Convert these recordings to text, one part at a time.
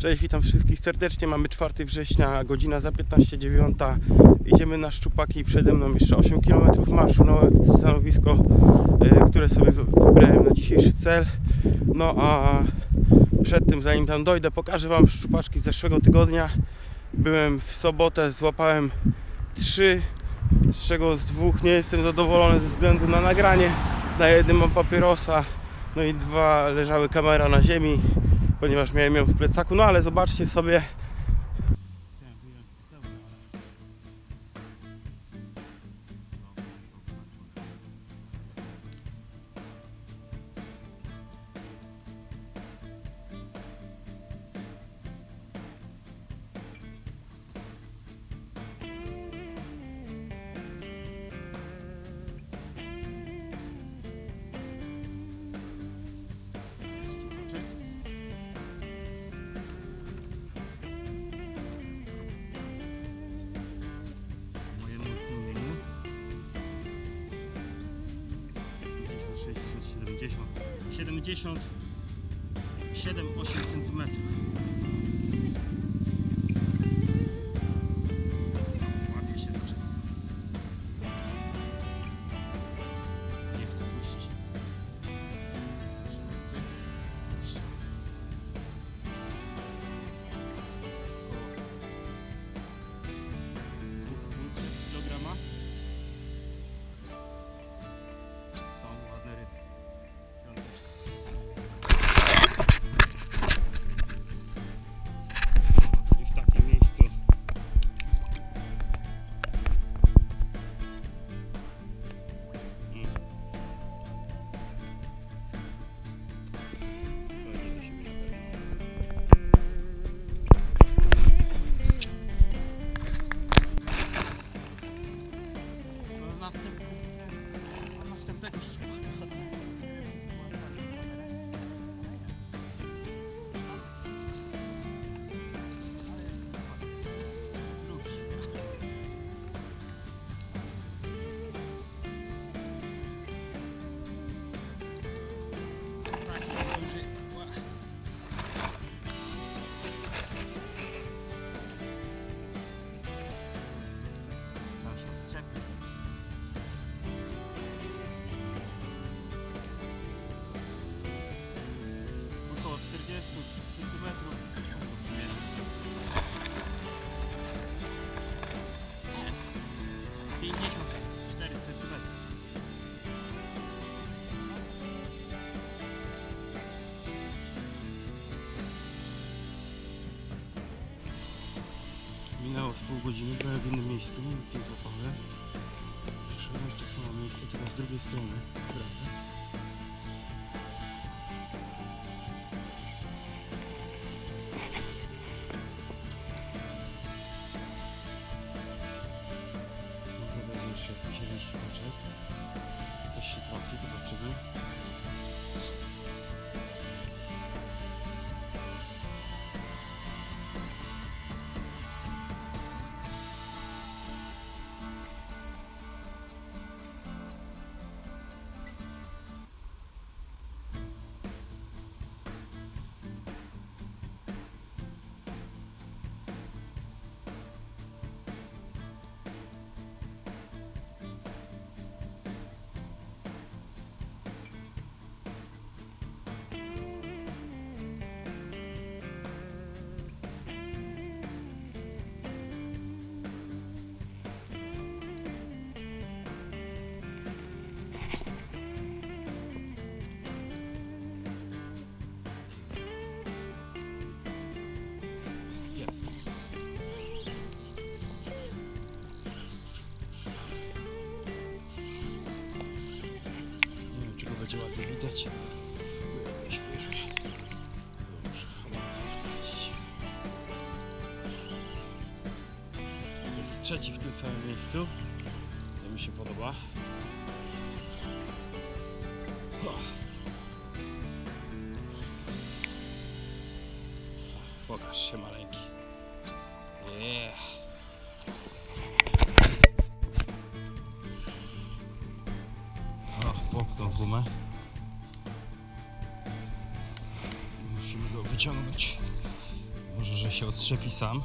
Cześć, witam wszystkich serdecznie. Mamy 4 września, godzina za 15.09. Idziemy na szczupaki. Przede mną jeszcze 8 km marszu. Nowe stanowisko, e, które sobie wy- wybrałem na dzisiejszy cel. No a przed tym, zanim tam dojdę, pokażę Wam szczupaczki z zeszłego tygodnia. Byłem w sobotę, złapałem 3, z czego z dwóch nie jestem zadowolony ze względu na nagranie. Na jednym mam papierosa, no i dwa leżały kamera na ziemi ponieważ miałem ją w plecaku. No ale zobaczcie sobie. 70, 77, 8 cm. No, Jest trzeci w tym samym miejscu. To mi się podoba. Pokaż się maleńki. Yeah. O, popchnął gumę. Musimy go wyciągnąć. że się otrzepi sam.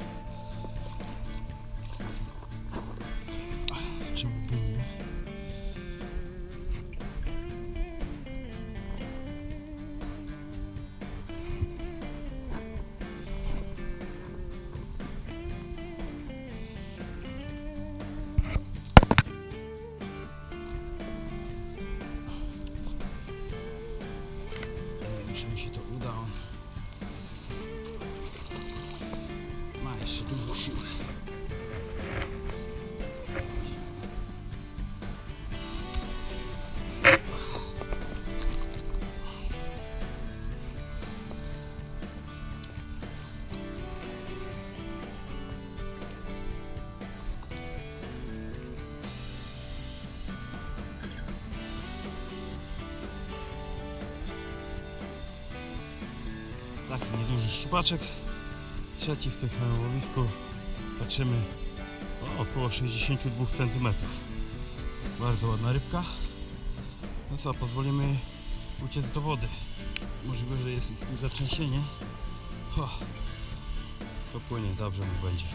Taki nieduży szczupaczek. Trzeci w tym samym łowisku. Patrzymy o, około 62 cm. Bardzo ładna rybka. No co, pozwolimy uciec do wody. Możliwe, że jest ich zatrzęsienie. O, to płynie, dobrze mu będzie.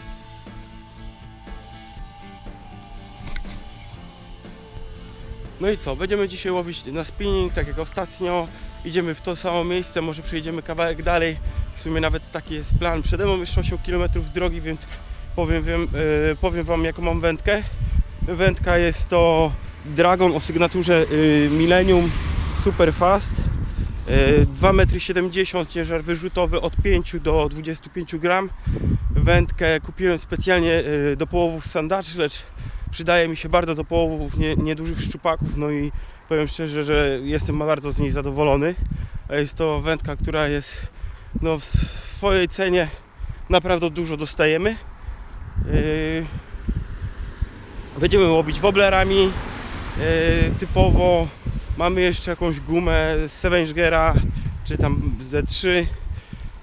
No i co, będziemy dzisiaj łowić na spinning, tak jak ostatnio. Idziemy w to samo miejsce, może przejdziemy kawałek dalej. W sumie nawet taki jest plan. Przede mną jeszcze 8 km drogi, więc powiem, wiem, e, powiem Wam jaką mam wędkę. Wędka jest to Dragon o sygnaturze e, Millennium Super Fast. E, 2,70 m ciężar wyrzutowy od 5 do 25 gram. Wędkę kupiłem specjalnie e, do połowów sandaczy, lecz przydaje mi się bardzo do połowów nie, niedużych szczupaków. No i powiem szczerze, że jestem bardzo z niej zadowolony. Jest to wędka, która jest no, w swojej cenie naprawdę dużo dostajemy. Yy, Będziemy łowić woblerami yy, typowo. Mamy jeszcze jakąś gumę z Sevengera czy tam Z3,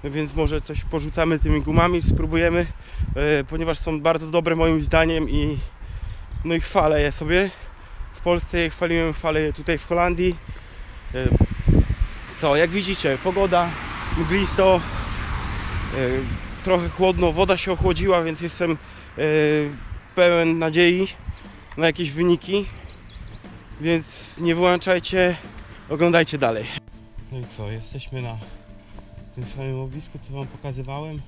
więc może coś porzucamy tymi gumami, spróbujemy, yy, ponieważ są bardzo dobre moim zdaniem i no i chwalę je sobie. W Polsce je chwaliłem, je tutaj w Holandii. Yy, Co, jak widzicie, pogoda mglisto, yy, trochę chłodno, woda się ochłodziła, więc jestem yy, pełen nadziei na jakieś wyniki. Więc nie wyłączajcie, oglądajcie dalej. No i co, jesteśmy na tym samym łowisku, co Wam pokazywałem.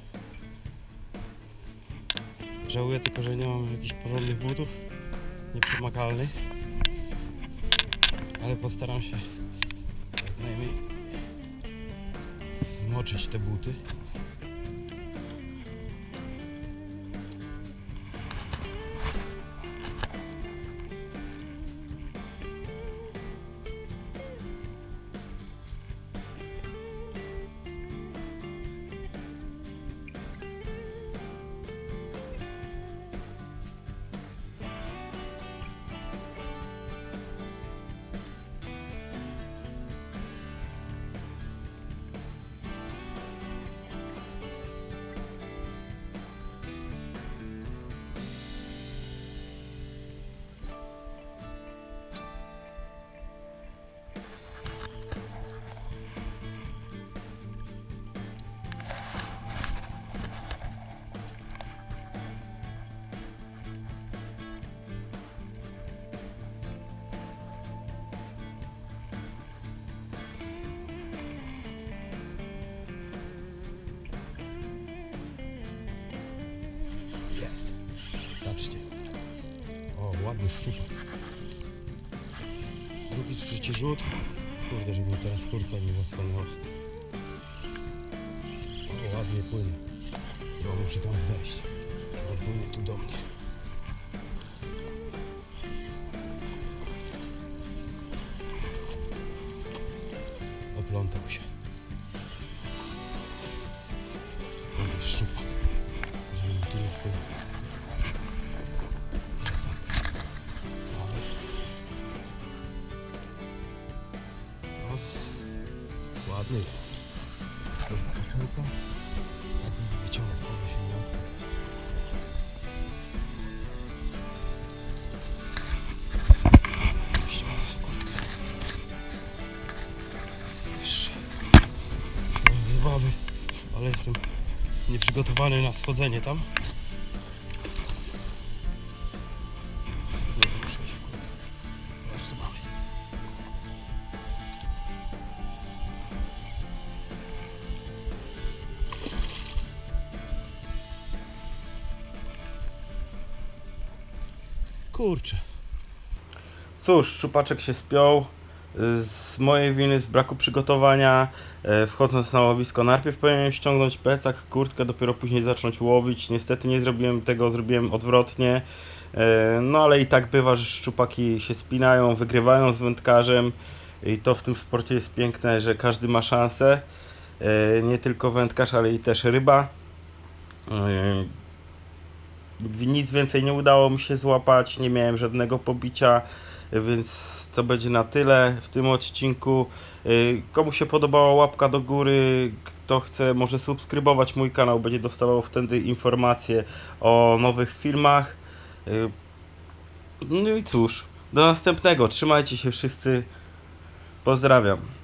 Żałuję tylko, że nie mam jakichś porządnych butów, nieprzemakalnych. Ale postaram się najmniej zmoczyć te buty. Drugi, trzeci rzut. Kurde, żeby teraz kurka nie zastanęła. O, ładnie płynie. Bo muszę tam wejść. On płynie tu do mnie. Oplątał się. Ładny Ładny. Dobra, pochełka. Jakbym wyciągnął. Jeszcze. Mam Wybawy, ale jestem Nieprzygotowany na schodzenie tam. Kurczę. Cóż, szczupaczek się spiął. Z mojej winy, z braku przygotowania, e, wchodząc na łowisko, najpierw powinienem ściągnąć plecak, kurtkę, dopiero później zacząć łowić. Niestety nie zrobiłem tego, zrobiłem odwrotnie. E, No ale i tak bywa, że szczupaki się spinają, wygrywają z wędkarzem. I to w tym sporcie jest piękne, że każdy ma szansę. E, Nie tylko wędkarz, ale i też ryba. Nic więcej nie udało mi się złapać, nie miałem żadnego pobicia, więc to będzie na tyle w tym odcinku. Y, Komu się podobała łapka do góry, kto chce może subskrybować mój kanał, będzie dostawał wtedy informacje o nowych filmach. Y, No i cóż, do następnego, trzymajcie się wszyscy, pozdrawiam.